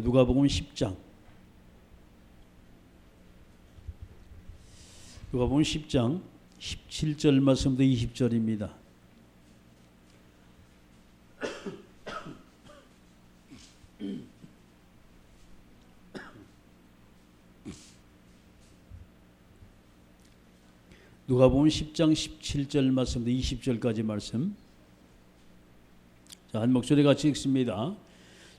누가복음 10장 누가복음 10장 17절 말씀부터 20절입니다. 누가복음 10장 17절 말씀부터 20절까지 말씀. 자, 한 목소리 같이 읽습니다.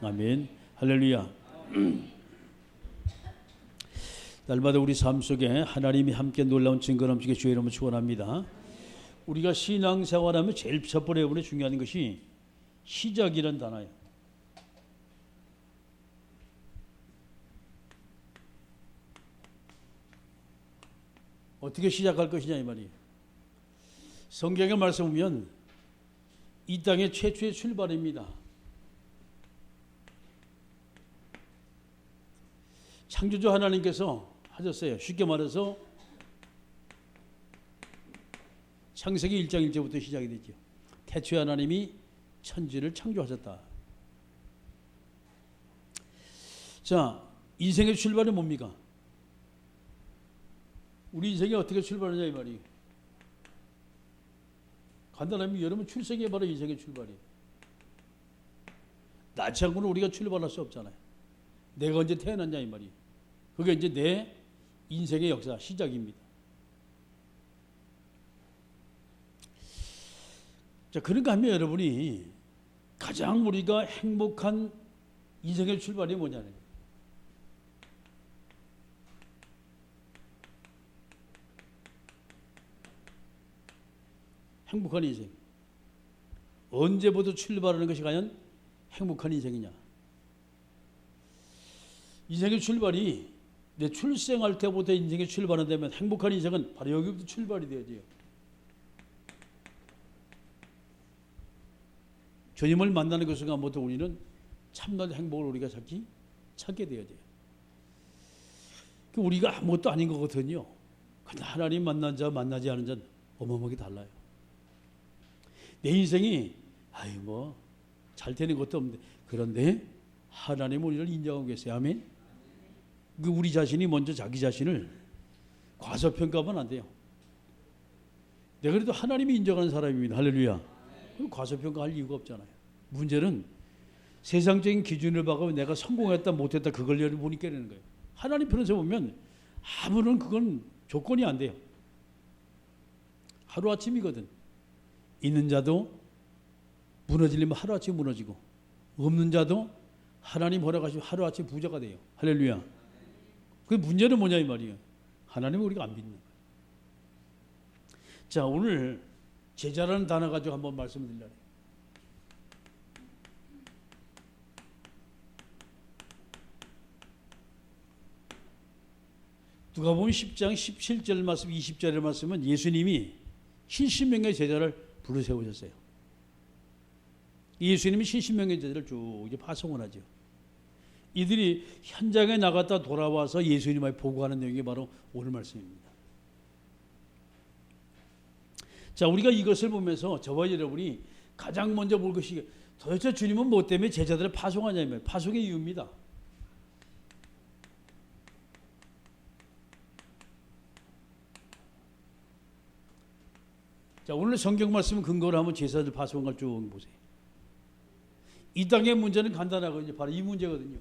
아멘. 할렐루야. 날마다 우리 삶 속에 하나님이 함께 놀라운 증거 넘치게 주의 이름을 축원합니다. 우리가 신앙생활하면 제일 첫 번째 중요한 것이 시작이란 단어예요. 어떻게 시작할 것이냐 이 말이에요. 성경의 말씀 보면 이 땅의 최초의 출발입니다. 창조주 하나님께서 하셨어요. 쉽게 말해서 창세기 1장 1절부터 시작이 되죠. 태초에 하나님이 천지를 창조하셨다. 자, 인생의 출발이 뭡니까? 우리 인생이 어떻게 출발하냐 이 말이. 간단하면 여러분 출생이 바로 인생의 출발이에요. 낳지 않고는 우리가 출발할 수 없잖아요. 내가 언제 태어났냐 이 말이. 그게 이제 내 인생의 역사 시작입니다. 자, 그런가 하면 여러분이 가장 우리가 행복한 인생의 출발이 뭐냐는 행복한 인생. 언제부터 출발하는 것이 과연 행복한 인생이냐? 인생의 출발이 내 출생할 때부터 인생의 출발한다면 행복한 인생은 바로 여기부터 출발이 되어야죠. 주님을 만나는 그 순간부터 우리는 참된 행복을 우리가 찾기 찾게 되어야 돼요. 그 우리가 아무것도 아닌 거거든요. 근데 하나님 만난 자 만나지 않은 자는 어마어마하게 달라요. 내 인생이 아이 뭐 잘 되는 것도 없는데 그런데 하나님 우리를 인정하고 계세요. 아멘. 그 우리 자신이 먼저 자기 자신을 과소평가하면 안 돼요. 내가 그래도 하나님이 인정하는 사람입니다. 할렐루야. 과소평가할 이유가 없잖아요. 문제는 세상적인 기준을 봐가 내가 성공했다 못했다 그걸 여러분이 깨내는 거예요. 하나님 편에서 보면 아무런 그건 조건이 안 돼요. 하루아침이거든. 있는 자도 무너지려면 하루아침 무너지고 없는 자도 하나님 허락하시면 하루아침 부자가 돼요. 할렐루야. 그 문제는 뭐냐 이 말이에요. 하나님을 우리가 안 믿는 거예요. 자 오늘 제자라는 단어 가지고 한번 해요. 누가 보면 10장 17절 말씀 20절의 말씀은 예수님이 70명의 제자를 불러 세우셨어요. 예수님이 70명의 제자를 쭉 파송을 하죠. 이들이 현장에 나갔다 돌아와서 예수님을 보고하는 내용이 바로 오늘 말씀입니다. 자, 우리가 이것을 보면서 저와 여러분이 가장 먼저 볼 것이 도대체 주님은 뭐 때문에 제자들을 파송하냐면 파송의 이유입니다. 자, 오늘 성경 말씀 근거로 한번 제사들 파송한 걸쭉 보세요. 이 땅의 문제는 간단하거든요. 바로 이 문제거든요.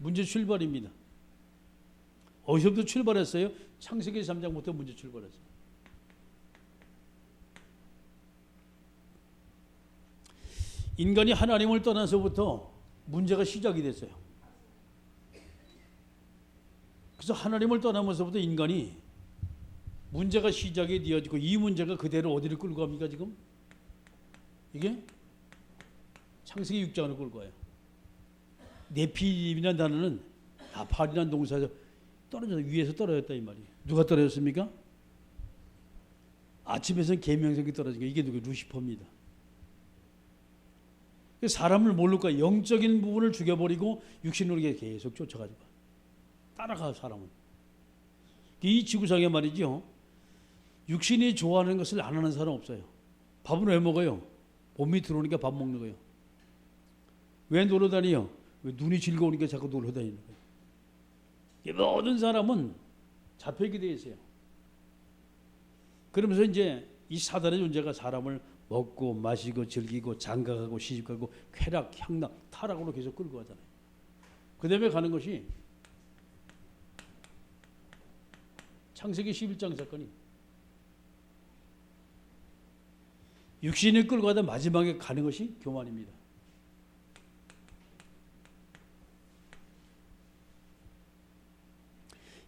문제 출발입니다. 어디서부터 출발했어요? 창세기 3장부터 문제 출발했어요. 인간이 하나님을 떠나서부터 문제가 시작이 됐어요. 그래서 하나님을 떠나면서부터 인간이 문제가 시작이 되어지고 이 문제가 그대로 어디를 끌고 갑니까 지금? 이게 창세기 6장을 끌고 와요. 네피림이라는 단어는 나팔이라는 동사에서 떨어져서 위에서 떨어졌다 이 말이에요. 누가 떨어졌습니까? 아침에서는 계명성이 떨어진 게 이게 누구 루시퍼입니다. 그 사람을 모를까 영적인 부분을 죽여버리고 육신으로 계속 쫓아가지고 따라가 사람은. 이 지구상에 말이죠. 육신이 좋아하는 것을 안 하는 사람 없어요. 밥은 왜 먹어요? 봄이 들어오니까 밥 먹는 거예요. 왜 놀러 다니요? 왜 눈이 즐거우니까 자꾸 놀러 다니는 거예요. 이 모든 사람은 잡혀있게 되어 있어요. 그러면서 이제 이 사단의 존재가 사람을 먹고 마시고 즐기고 장가가고 시집가고 쾌락, 향락, 타락으로 계속 끌고 가잖아요. 그 다음에 가는 것이 창세기 11장 사건이 육신을 끌고 가다 마지막에 가는 것이 교만입니다.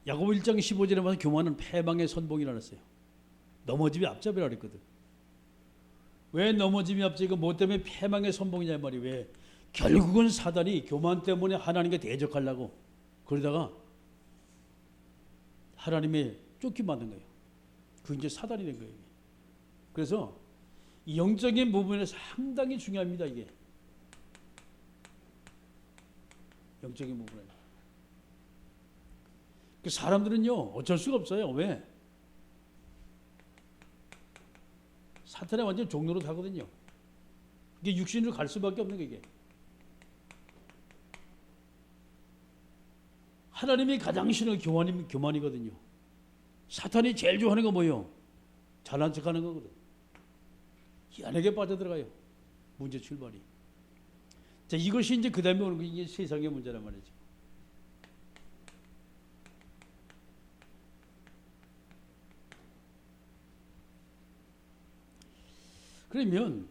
야고보 1장 15절에 보면 교만은 패망의 선봉이라 했어요. 넘어짐이 앞잡이라 그랬거든. 왜 넘어짐이 앞잡이고 뭐 때문에 패망의 선봉이냐 말이 왜 결국은 사단이 교만 때문에 하나님께 대적하려고 그러다가 하나님의 쫓기 만든 거예요. 그 이제 사단이 된 거예요. 그래서 영적인 부분에 상당히 중요합니다 이게 영적인 부분에. 그 사람들은요 어쩔 수가 없어요. 왜? 사탄의 완전 종로로 타거든요. 이게 육신으로 갈 수밖에 없는 게 이게. 하나님이 가장 싫은 교만이 교만이거든요. 사탄이 제일 좋아하는 거 뭐요? 잘난 척 하는 거거든. 희한하게 빠져들어가요. 문제 출발이. 자 이것이 이제 그 다음에 오는 게 이게 세상의 문제란 말이죠. 그러면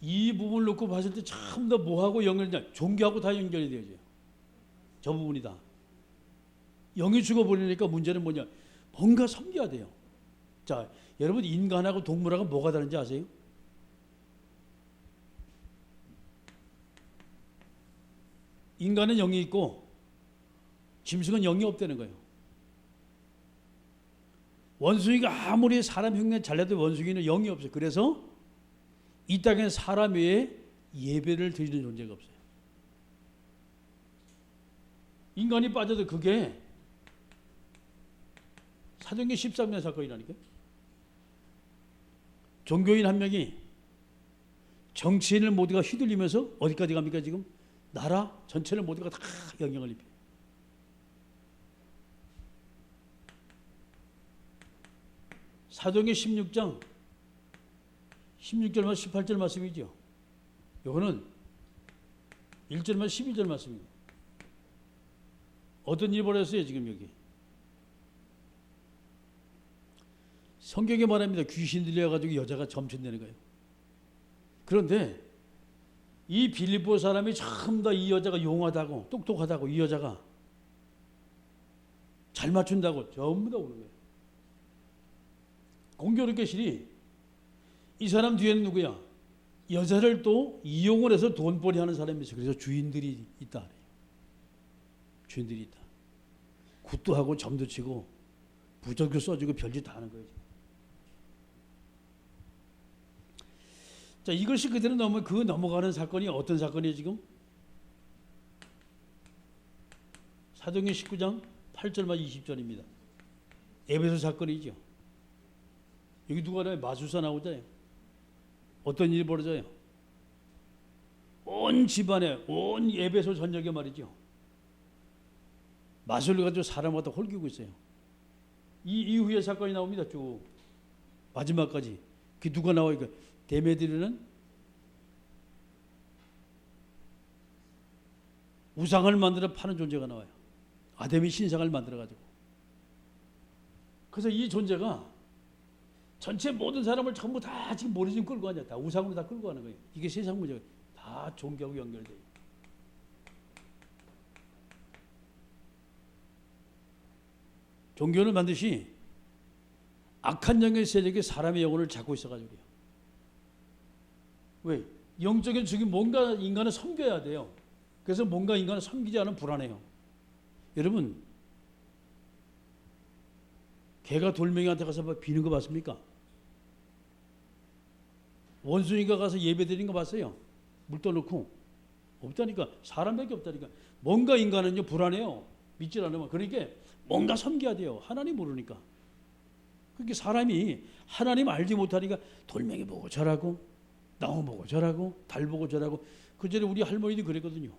이 부분을 놓고 봤을 때 전부 다 뭐하고 연결되냐? 종교하고 다 연결이 되죠. 저 부분이 다. 영이 죽어버리니까 문제는 뭐냐? 뭔가 섬겨야 돼요. 자, 여러분 인간하고 동물하고 뭐가 다른지 아세요? 인간은 영이 있고 짐승은 영이 없다는 거예요. 원숭이가 아무리 사람 흉내 잘 내도 원숭이는 영이 없어요. 그래서 이 땅에 사람 외에 예배를 드리는 존재가 없어요. 인간이 빠져도 그게 사도행전 13년 사건이라니까. 종교인 한 명이 정치인을 모두가 휘둘리면서 어디까지 갑니까 지금? 나라 전체를 모두가 다 영향을 입혀요. 사도행전 16장 16절만 18절 말씀이죠. 이거는 1절만 12절 말씀입니다. 어떤 일이 벌어졌어요 지금 여기? 성경에 말합니다. 귀신 들려가지고 여자가 점천되는 거예요. 그런데 이 빌립보 사람이 전부 다 이 여자가 용하다고 똑똑하다고 이 여자가 잘 맞춘다고 전부 다 오는 거예요. 공교롭게 실이 이 사람 뒤에는 누구야? 여자를 또 이용을 해서 돈벌이 하는 사람이 있어요. 그래서 주인들이 있다. 주인들이 있다. 굿도 하고 점도 치고 부적도 써주고 별짓 다 하는 거예요. 자, 이것이 그대로 넘어 그 넘어가는 사건이 어떤 사건이에요, 지금? 사도행전 19장 8절만 20절입니다. 에베소 사건이죠. 여기 누가 나요? 마술사 나오잖아요. 어떤 일이 벌어져요? 온 집안에 온 에베소 전역에 말이죠. 마술을 가지고 사람마다 홀기고 있어요. 이 이후에 사건이 나옵니다. 쭉 마지막까지. 그 누가 나와요? 그 데메드리는 우상을 만들어 파는 존재가 나와요. 아데미 신상을 만들어 가지고. 그래서 이 존재가 전체 모든 사람을 전부 다 지금 머리 좀 끌고 가냐. 다 우상으로 다 끌고 가는 거예요. 이게 세상 문제가 다 종교하고 연결돼요. 종교는 반드시 악한 영의 세력이 사람의 영혼을 잡고 있어가지고요. 왜? 영적인 적이 뭔가 인간을 섬겨야 돼요. 그래서 뭔가 인간을 섬기지 않으면 불안해요. 여러분, 개가 돌멩이한테 가서 막 비는 거 봤습니까? 원숭이가 가서 예배 드리는 거 봤어요? 물 떠놓고. 없다니까. 사람밖에 없다니까. 뭔가 인간은요 불안해요. 믿질 않으면. 그러니까 뭔가 섬겨야 돼요. 하나님 모르니까. 그렇게 사람이 하나님 알지 못하니까 돌멩이 보고 절하고 나무 보고 절하고 달 보고 절하고. 그 전에 우리 할머니도 그랬거든요.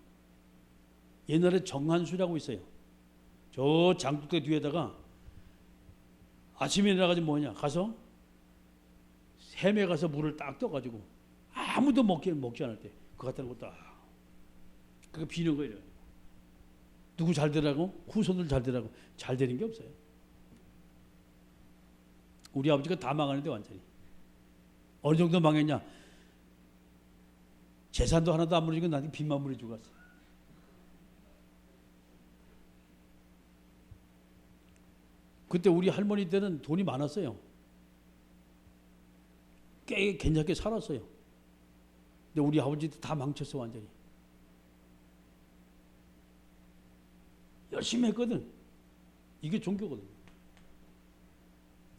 옛날에 정한수라고 있어요. 저 장독대 뒤에다가 아침에 일어나가지고 뭐냐 가서 샘에 가서 물을 딱 떠가지고 아무도 먹지 먹지 않을 때그 갖다 놓고 딱 그거 비는 거예요. 누구 잘 되라고 후손들 잘 되라고 잘 되는 게 없어요. 우리 아버지가 다 망하는데 완전히 어느 정도 망했냐? 재산도 하나도 안 물리고 나한테 빚만 물려주고 갔어. 그때 우리 할머니 때는 돈이 많았어요. 꽤 괜찮게 살았어요. 근데 우리 아버지도 다 망쳤어 완전히. 열심히 했거든. 이게 종교거든.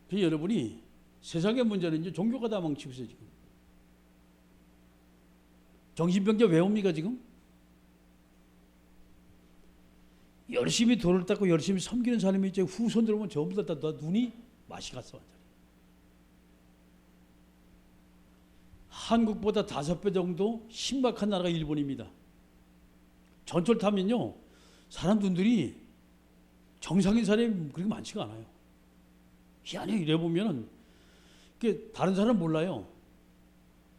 그래서 여러분이 세상의 문제는 이제 종교가 다 망치고 있어요 지금. 정신병자 왜 옵니까 지금? 열심히 돈을 닦고 열심히 섬기는 사람이 이제 후손들 오면 전부 다, 다 눈이 맛이 갔어 완전히. 한국보다 다섯 배 정도 심각한 나라가 일본입니다. 전철 타면요 사람들이 정상인 사람이 그렇게 많지가 않아요. 희한해 이래 보면은 그 다른 사람 몰라요.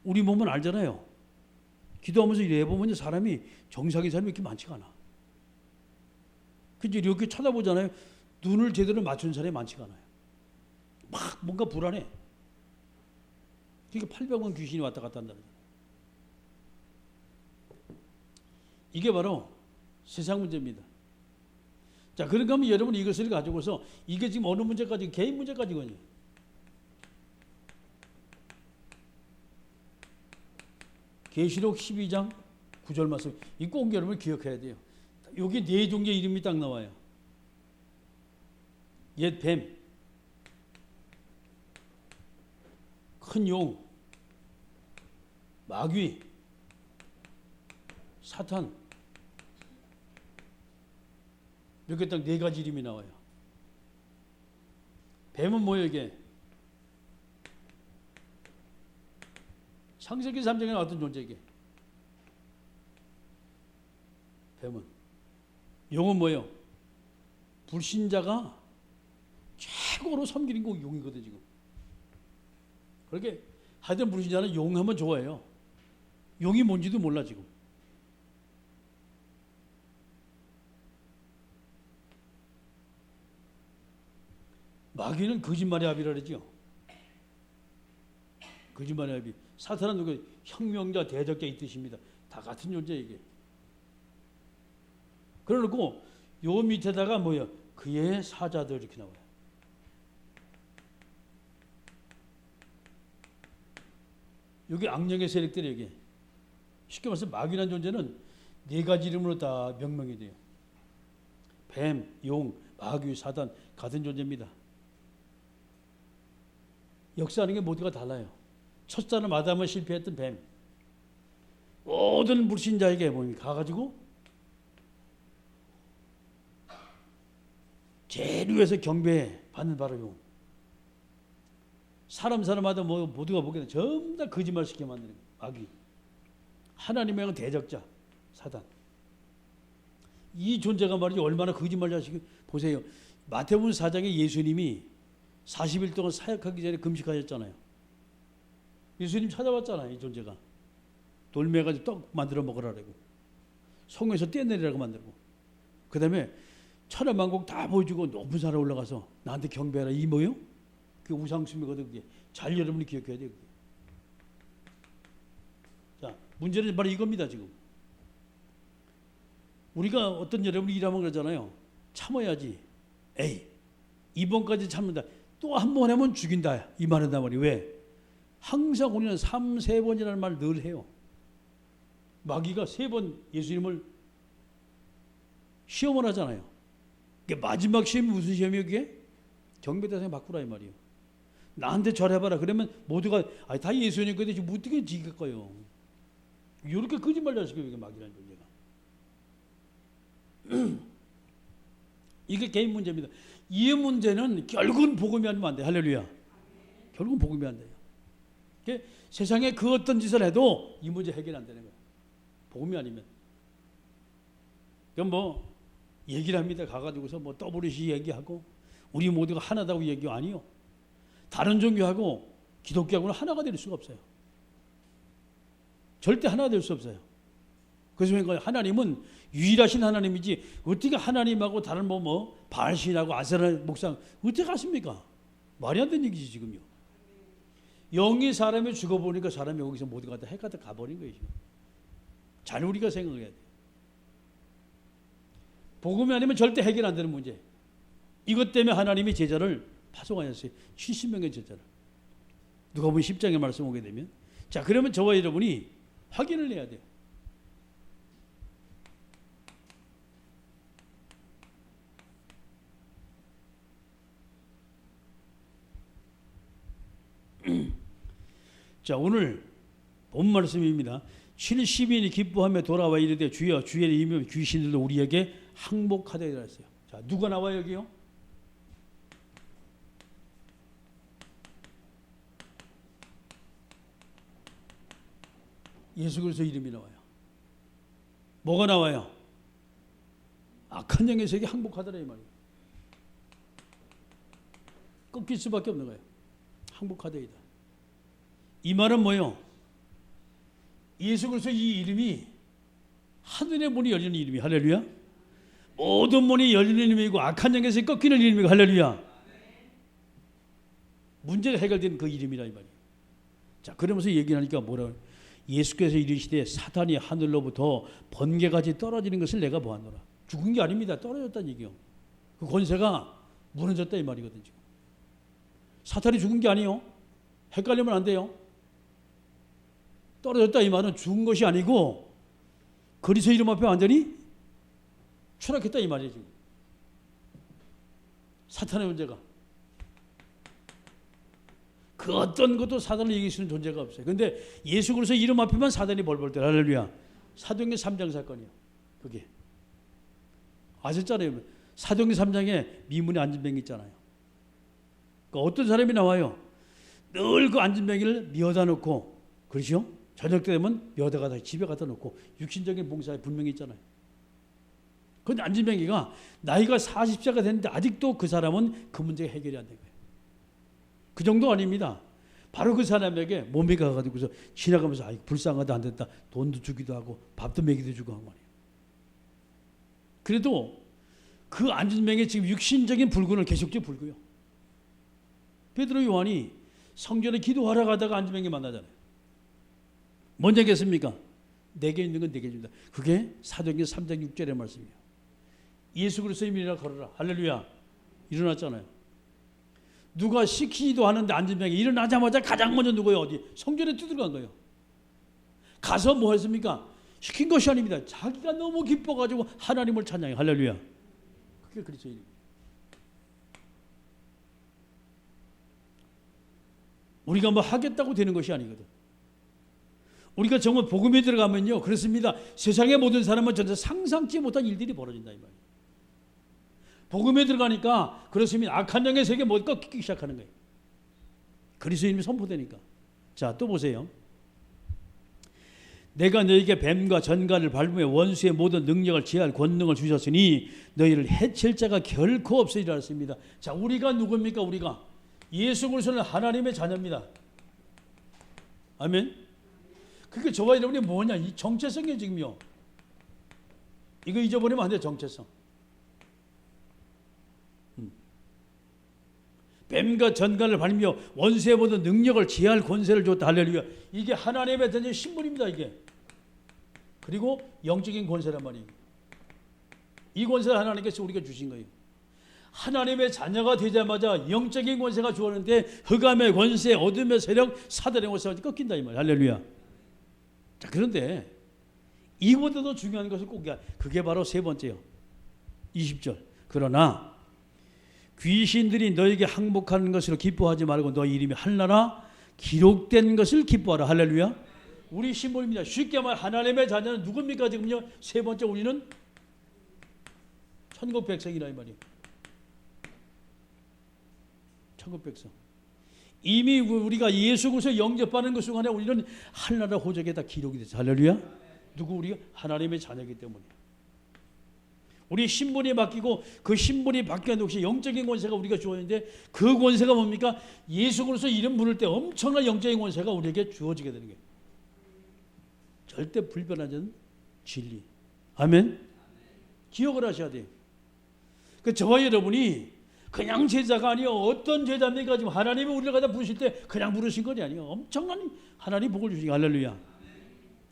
우리 몸은 알잖아요. 기도하면서 이래 보면 사람이 정상인 사람이 이렇게 많지가 않아. 그지 이렇게 쳐다보잖아요. 눈을 제대로 맞춘 사람이 많지가 않아요. 막 뭔가 불안해. 그러니까 800원 귀신이 왔다 갔다 한다는 거예요. 이게 바로 세상 문제입니다. 자, 그런가 하면 여러분 이것을 가지고서 이게 지금 어느 문제까지 개인 문제까지거든요. 계시록 12장 9절 말씀. 이 꼭 여러분 기억해야 돼요. 여기 네 종의 이름이 딱 나와요. 옛 뱀, 큰 용, 마귀, 사탄 이렇게 딱 네 가지 이름이 나와요. 뱀은 뭐예요 이게? 창세기 3장에 나왔던 존재 이게. 뱀은 용은 뭐예요? 불신자가 최고로 섬기는 거 용이거든 지금. 그렇게 하여튼 불신자는 용하면 좋아해요. 용이 뭔지도 몰라 지금. 마귀는 거짓말의 합이라 그러죠. 거짓말의 합이. 사탄은 누구 혁명자 대적자 이 뜻입니다. 다 같은 존재 이게. 그러고 요 밑에다가 뭐야? 그의 사자들 이렇게 나와요. 여기 악령의 세력들이 여기. 쉽게 말해서 마귀란 존재는 네 가지 이름으로 다 명명이 돼요. 뱀, 용, 마귀, 사단 같은 존재입니다. 역사하는 게 모두가 달라요. 첫 사람 아담을 실패했던 뱀. 모든 불신자에게 가가지고 제일 위에서 경배 받는 바로 용. 사람 사람마다 뭐 모두가 보기에는 전부 다 거짓말 시켜 만드는 마귀. 하나님의 대적자 사단. 이 존재가 말이죠 얼마나 거짓말 자식 보세요. 마태복음 4장에 예수님이 40일 동안 사역하기 전에 금식하셨잖아요. 예수님 찾아왔잖아요, 이 존재가. 돌매 가지고 떡 만들어 먹으라고. 성에서 떼내리라고 만들고. 그 다음에 천하 만국 다 보여주고 높은 산에 올라가서 나한테 경배하라. 이 뭐요? 그 우상숭배거든, 그게. 잘 여러분이 기억해야 돼요. 자, 문제는 바로 이겁니다, 지금. 우리가 어떤 여러분이 일하면 그러잖아요. 참아야지. 에이, 이번까지 참는다. 또 한 번 하면 죽인다. 이 말한단 말이 왜? 항상 우리는 3, 세 번이라는 말을 늘 해요. 마귀가 세 번 예수님을 시험을 하잖아요. 그게 마지막 시험이 무슨 시험이에요, 그게? 경배대상 바꾸라 이 말이에요. 나한테 절해봐라. 그러면 모두가 아, 다 예수님 거데 지금 어떻게 지겠까요? 이렇게 거짓말 하시고 이게 마귀라는 존재가. 이게 개인 문제입니다. 이 문제는 결국은 복음이 아니면 안 돼. 할렐루야. 결국은 복음이 안 돼요. 그게 세상에 그 어떤 짓을 해도 이 문제 해결 안 되는 거예요. 복음이 아니면. 그럼 뭐 얘기를 합니다. 가가지고서 뭐 WC 얘기하고 우리 모두가 하나다고 얘기 아니요. 다른 종교하고 기독교하고는 하나가 될 수가 없어요. 절대 하나가 될수 없어요. 그래서 그러니까 하나님은 유일하신 하나님이지 어떻게 하나님하고 다른 뭐 뭐 바알신하고 아세라 목상 어떻게 하십니까? 말이 안 되는 얘기지 지금요. 영이 사람이 죽어보니까 사람이 여기서 모두 가 다 해가 다 가버린 거예요. 잘 우리가 생각해야 돼. 복음이 아니면 절대 해결 안 되는 문제. 이것 때문에 하나님이 제자를 파송하셨어요. 70명의 제자를. 누가 보면 10장의 말씀 오게 되면. 자, 그러면 저와 여러분이 확인을 해야 돼요. 자, 오늘 본 말씀입니다. 70인이 기뻐하며 돌아와 이르되 주여 주의 이름 귀신들도 우리에게 항복하되 이랬어요. 자, 누가 나와 여기요? 예수 그리스도 이름이 나와요. 뭐가 나와요? 악한 영의 세계 항복하더라 이 말이에요. 꺾일 수밖에 없는 거예요. 항복하되이다. 이 말은 뭐요? 예수 그리스도 이 이름이 하늘의 문이 열리는 이름이 할렐루야. 모든 문이 열리는 이름이고 악한 영에서 꺾이는 이름이고 할렐루야. 문제가 해결된 그 이름이라 이 말이에요. 자, 그러면서 얘기하니까 뭐라 예수께서 이르시되 사단이 하늘로부터 번개같이 떨어지는 것을 내가 보았노라. 죽은 게 아닙니다. 떨어졌다는 얘기요. 그 권세가 무너졌다 이 말이거든 지금. 사탄이 죽은 게 아니요. 헷갈리면 안 돼요. 떨어졌다 이 말은 죽은 것이 아니고 그리스도 이름 앞에 완전히 추락했다 이 말이에요 지금. 사탄의 문제가. 그 어떤 것도 사단을 이길 수 있는 존재가 없어요. 근데 예수 그리스도 이름 앞에만 사단이 벌벌 때 할렐루야. 사도행전 3장 사건이요. 그게. 아셨잖아요. 사도행전 3장에 미문에 안진뱅이 있잖아요. 그 어떤 사람이 나와요. 늘그 안진뱅이를 미어다 놓고 그러죠? 저녁 때 되면 미어다가 다 집에 갖다 놓고 육신적인 봉사에 분명히 있잖아요. 근데 안진뱅이가 나이가 40세가 됐는데 아직도 그 사람은 그 문제가 해결이 안 된 거예요. 그 정도 아닙니다. 바로 그 사람에게 몸이 가가지고서 지나가면서 아이 불쌍하다 안 됐다 돈도 주기도 하고 밥도 먹이도 주고 한 말이에요. 그래도 그 안진뱅의 지금 육신적인 불군을 계속적으로 불고요. 베드로 요한이 성전에 기도하러 가다가 안진뱅이 만나잖아요. 뭔 얘기했습니까? 내게 있는 건 내게 준다. 그게 사도행전 3장 6절의 말씀이에요. 예수 그리스도의 이름이라 걸어라. 할렐루야. 일어났잖아요. 누가 시키지도 하는데 안진병이 일어나자마자 가장 먼저 누구요? 어디? 성전에 뛰들어간 거예요. 가서 뭐 했습니까? 시킨 것이 아닙니다. 자기가 너무 기뻐가지고 하나님을 찬양해. 할렐루야. 그게 그리스도인 우리가 뭐 하겠다고 되는 것이 아니거든. 우리가 정말 복음에 들어가면요. 그렇습니다. 세상의 모든 사람은 전혀 상상치 못한 일들이 벌어진다 이 말이에요. 복음에 들어가니까 그렇습니다. 악한 영의 세계 못 꺾이기 시작하는 거예요. 그리스도님이 선포되니까. 자, 또 보세요. 내가 너에게 뱀과 전갈을 밟으며 원수의 모든 능력을 제할 권능을 주셨으니 너희를 해칠 자가 결코 없으리라 했습니다. 자, 우리가 누굽니까? 우리가 예수 그리스도는 하나님의 자녀입니다. 아멘. 그게 저와 여러분이 뭐냐? 이 정체성이 지금요. 이거 잊어버리면 안 돼, 정체성. 뱀과 전갈을 밟으며 원수의 모든 능력을 제할 권세를 줬다. 할렐루야. 이게 하나님의 던진 신분입니다. 이게. 그리고 영적인 권세란 말이에요. 이 권세를 하나님께서 우리가 주신 거예요. 하나님의 자녀가 되자마자 영적인 권세가 주었는데 흑암의 권세, 어둠의 세력, 사단의 권세가 꺾인다 이 말. 할렐루야. 자 그런데 이보다도 중요한 것을 꼭 그게 바로 세 번째요. 20절. 그러나 귀신들이 너에게 항복하는 것으로 기뻐하지 말고 너 이름이 한나라 기록된 것을 기뻐하라. 할렐루야. 우리 심볼입니다. 쉽게 말 하나님의 자녀는 누굽니까 지금요? 세 번째 우리는 천국 백성이라 이 말이에요. 천국 백성. 이미 우리가 예수 그리스도 영접하는 것 순간에 우리는 하나라 호적에 다 기록이 됐어. 할렐루야. 누구 우리가 하나님의 자녀이기 때문에. 우리 신분이 바뀌고 그 신분이 바뀌는 동시에 영적인 권세가 우리가 주어졌는데 그 권세가 뭡니까? 예수 그리스도 이름 부를 때 엄청난 영적인 권세가 우리에게 주어지게 되는 거예요. 절대 불변하지 않는 진리. 아멘. 기억을 하셔야 돼요. 그 저와 여러분이 그냥 제자가 아니요 어떤 제자입니까 지금 하나님이 우리를 갖다 부르실 때 그냥 부르신 것이 아니요 엄청난 하나님 복을 주시니 할렐루야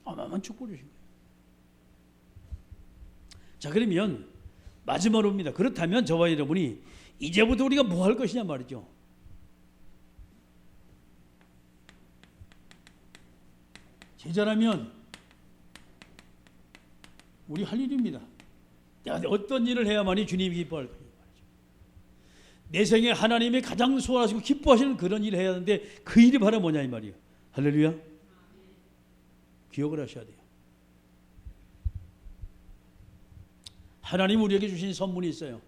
어마어마한 축복 주신 거예요. 자 그러면 마지막으로입니다. 그렇다면 저와 여러분이 이제부터 우리가 뭐 할 것이냐 말이죠. 제자라면 우리 할 일입니다. 어떤 일을 해야만이 주님이 기뻐할 거예요. 내 생에 하나님이 가장 소원하시고 기뻐하시는 그런 일을 해야 하는데 그 일이 바로 뭐냐 이 말이에요. 할렐루야. 기억을 하셔야 돼요. 하나님 우리에게 주신 선물이 있어요.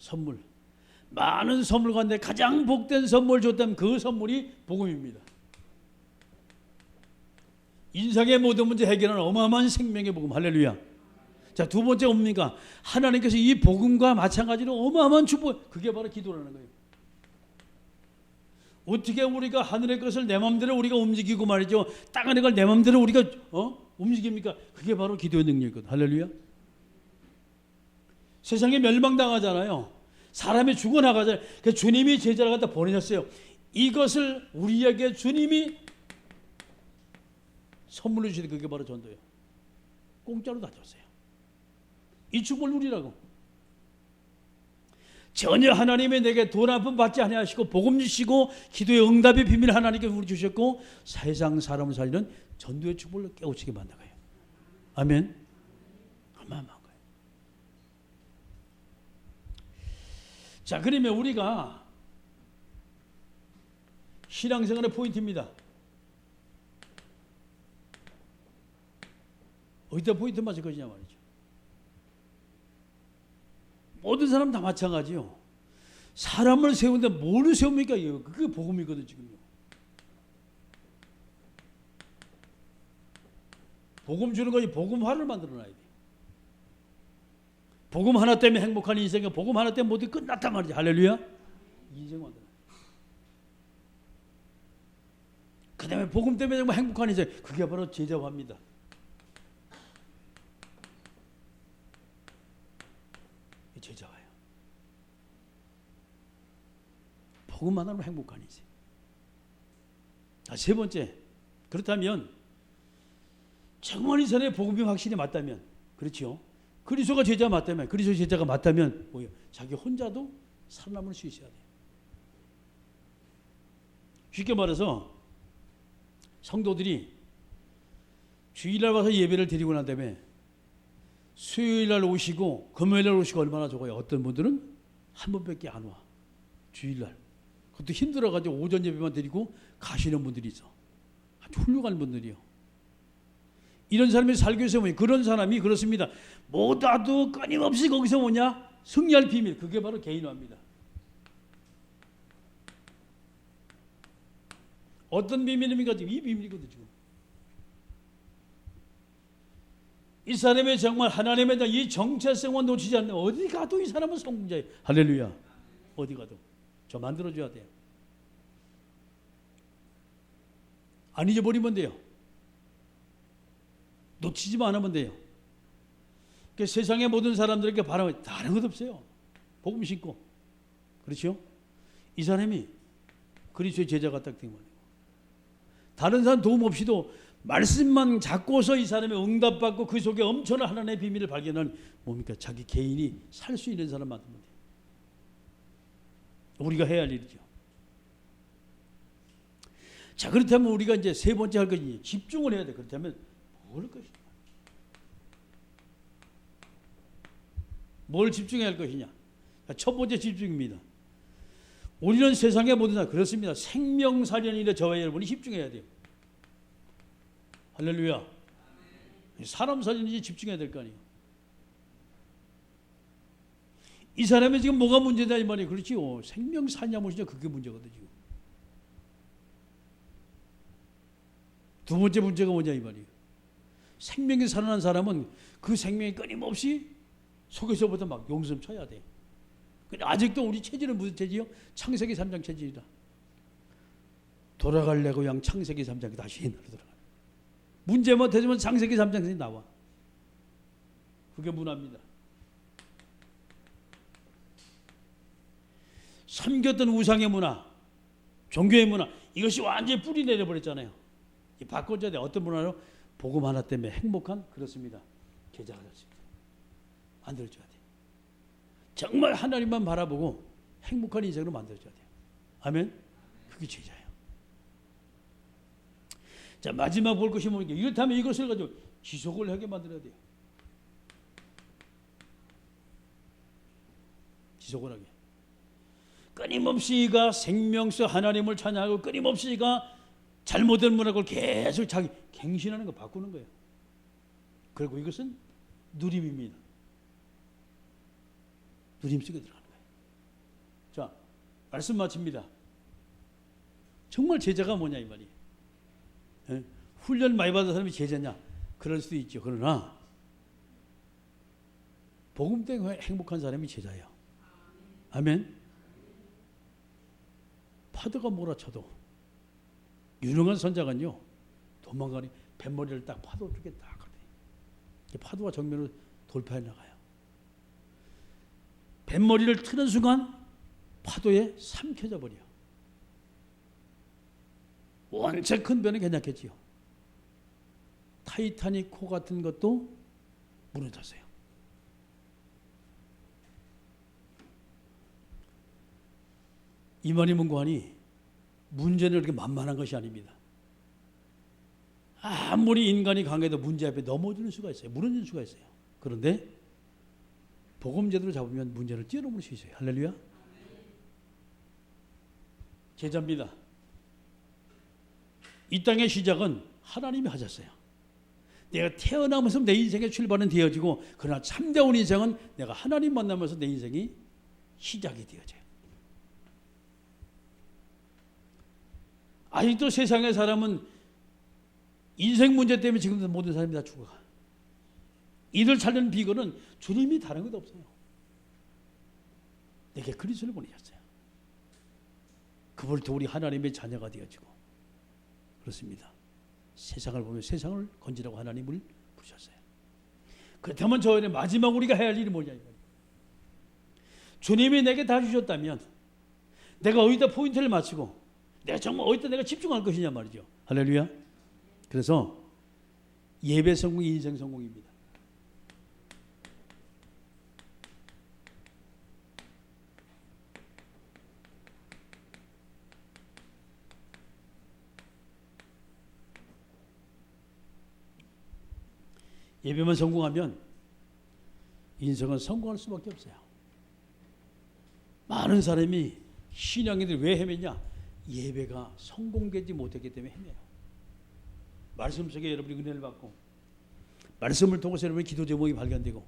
선물. 많은 선물 가운데 가장 복된 선물 줬다면 그 선물이 복음입니다. 인생의 모든 문제 해결하는 어마어마한 생명의 복음. 할렐루야. 자, 두 번째 뭡니까? 하나님께서 이 복음과 마찬가지로 어마어마한 축복. 그게 바로 기도라는 거예요. 어떻게 우리가 하늘의 것을 내 마음대로 우리가 움직이고 말이죠. 땅 안의 걸내 마음대로 우리가 어? 움직입니까? 그게 바로 기도의 능력이거든. 할렐루야. 세상에 멸망당하잖아요. 사람이 죽어나가잖아요. 그 주님이 제자를 갖다 보내셨어요. 이것을 우리에게 주님이 선물로 주시는 그게 바로 전도예요. 공짜로 다 줬어요. 이 축복을 누리라고. 전혀 하나님이 내게 돈 한 푼 받지 아니하시고 복음 주시고 기도의 응답의 비밀 하나님께 우리 주셨고 세상 사람을 살리는 전도의 축복을 깨우치게 만든 거예요. 아멘. 거예요. 자, 그러면 우리가 신앙생활의 포인트입니다. 어디다 포인트 맞을 것이냐 말이죠. 모든 사람 다 마찬가지요. 사람을 세우는데 뭐를 세웁니까? 그게 복음이거든 지금요. 복음 주는 것이 복음화를 만들어 놔야 돼. 복음 하나 때문에 행복한 인생에 복음 하나 때문에 모두 끝났단 말이지. 할렐루야. 인생 만들어. 그 다음에 복음 때문에 정말 행복한 인생. 그게 바로 제자화입니다. 제자화예요. 복음만으로 행복한 인생. 아, 세 번째. 그렇다면 정말 이 사람의 복음이 확실히 맞다면 그렇죠. 그리스도가 제자 맞다면 그리스도 제자가 맞다면 뭐요? 자기 혼자도 살아남을 수 있어야 돼요. 쉽게 말해서 성도들이 주일날 와서 예배를 드리고 난 다음에 수요일날 오시고 금요일날 오시고 얼마나 좋아요. 어떤 분들은 한 번밖에 안 와. 주일날. 그것도 힘들어가지고 오전 예배만 드리고 가시는 분들이 있어. 아주 훌륭한 분들이요. 이런 사람이 위해서 뭐냐? 그런 사람이 그렇습니다. 뭐다도 끊임없이 거기서 뭐냐? 승리할 비밀. 그게 바로 개인화입니다. 어떤 비밀입니까? 지금 이 비밀이거든 지금. 이 사람의 정말 하나님에 대한 이 정체성만 놓치지 않는 어디 가도 이 사람은 성공자예요. 할렐루야. 어디 가도 저 만들어줘야 돼요. 안 잊어버리면 돼요. 놓치지만 않으면 돼요. 그 세상의 모든 사람들에게 바라면 다른 것 없어요. 복음 신고. 그렇죠? 이 사람이 그리스도의 제자가 딱 되면 다른 사람 도움 없이도 말씀만 잡고서 이 사람이 응답받고 그 속에 엄청난 하나님의 비밀을 발견한 뭡니까? 자기 개인이 살 수 있는 사람 만들면 돼요. 우리가 해야 할 일이죠. 자 그렇다면 우리가 이제 세 번째 할 것이 집중을 해야 돼. 그렇다면 뭘 것이냐? 뭘 집중해야 할 것이냐? 자, 첫 번째 집중입니다. 우리는 세상의 모든 사 그렇습니다. 생명사련인데 저와 여러분이 집중해야 돼요. 할렐루야. 사람 살리는지 집중해야 될 거 아니에요. 이 사람이 지금 뭐가 문제다 이 말이에요. 그렇지요. 생명 살냐 못이냐 그게 문제거든 지금. 두 번째 문제가 뭐냐 이 말이에요. 생명이 살아난 사람은 그 생명이 끊임없이 속에서부터 막 용숨 쳐야 돼. 근데 아직도 우리 체질은 무슨 체질이요? 창세기 3장 체질이다. 돌아갈래고 양 창세기 3장이 다시 옛날로 돌아가. 문제만 되면 창세기 3장이 나와. 그게 문화입니다. 섬겼던 우상의 문화, 종교의 문화 이것이 완전히 뿌리 내려버렸잖아요. 이 바꿔줘야 돼. 어떤 문화로 복음 하나 때문에 행복한 그렇습니다. 계좌가 됐습니다. 만들어줘야 돼. 정말 하나님만 바라보고 행복한 인생으로 만들어줘야 돼요. 아멘. 그게 제자예요. 자 마지막 볼 것이 뭐냐? 이렇다면 이것을 가지고 지속을 하게 만들어야 돼요. 지속을 하게. 끊임없이 가 생명수 하나님을 찬양하고 끊임없이 가 잘못된 문학을 계속 자기 갱신하는 거 바꾸는 거예요. 그리고 이것은 누림입니다. 누림 속에 들어가는 거예요. 자, 말씀 마칩니다. 정말 제자가 뭐냐 이 말이에요. 예? 훈련 많이 받은 사람이 제자냐? 그럴 수도 있죠. 그러나 복음 때문에 행복한 사람이 제자예요. 아멘. 파도가 몰아쳐도 유능한 선장은요 도망가니 뱃머리를 딱 파도 쪽에 딱 파도가 정면으로 돌파해 나가요. 뱃머리를 트는 순간 파도에 삼켜져 버려. 원체 큰 변은 괜찮겠지요. 타이타닉 코 같은 것도 무너졌어요. 이만희 문고하니 문제는 그렇게 만만한 것이 아닙니다. 아무리 인간이 강해도 문제 앞에 넘어질 수가 있어요. 무너질 수가 있어요. 그런데 복음 제대로 잡으면 문제를 뛰어넘을 수 있어요. 할렐루야. 제자입니다. 이 땅의 시작은 하나님이 하셨어요. 내가 태어나면서 내 인생의 출발은 되어지고 그러나 참다운 인생은 내가 하나님 만나면서 내 인생이 시작이 되어져요. 아직도 세상의 사람은 인생 문제 때문에 지금도 모든 사람이 다 죽어가. 이들 살리는 비결은 주님이 다른 것 없어요. 내게 그리스도를 보내셨어요. 또 우리 하나님의 자녀가 되어지고 그렇습니다. 세상을 보면 세상을 건지라고 하나님을 부르셨어요. 그렇다면 저의 마지막 우리가 해야 할 일이 뭐냐 주님이 내게 다 주셨다면 내가 어디다 포인트를 맞추고 내가 정말 어디다 내가 집중할 것이냐 말이죠. 할렐루야. 그래서 예배 성공이 인생 성공입니다. 예배만 성공하면 인생은 성공할 수밖에 없어요. 많은 사람이 신앙인들이 왜 헤매냐? 예배가 성공되지 못했기 때문에 헤매요. 말씀 속에 여러분이 은혜를 받고 말씀을 통해서 여러분의 기도 제목이 발견되고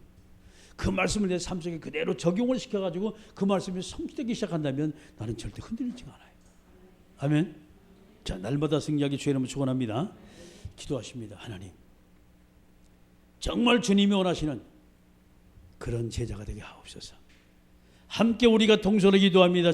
그 말씀을 내 삶 속에 그대로 적용을 시켜가지고 그 말씀이 성취되기 시작한다면 나는 절대 흔들리지 않아요. 아멘. 자 날마다 승리하기 주의 이름을 축원합니다. 기도하십니다. 하나님. 정말 주님이 원하시는 그런 제자가 되게 하옵소서. 함께 우리가 동서로 기도합니다.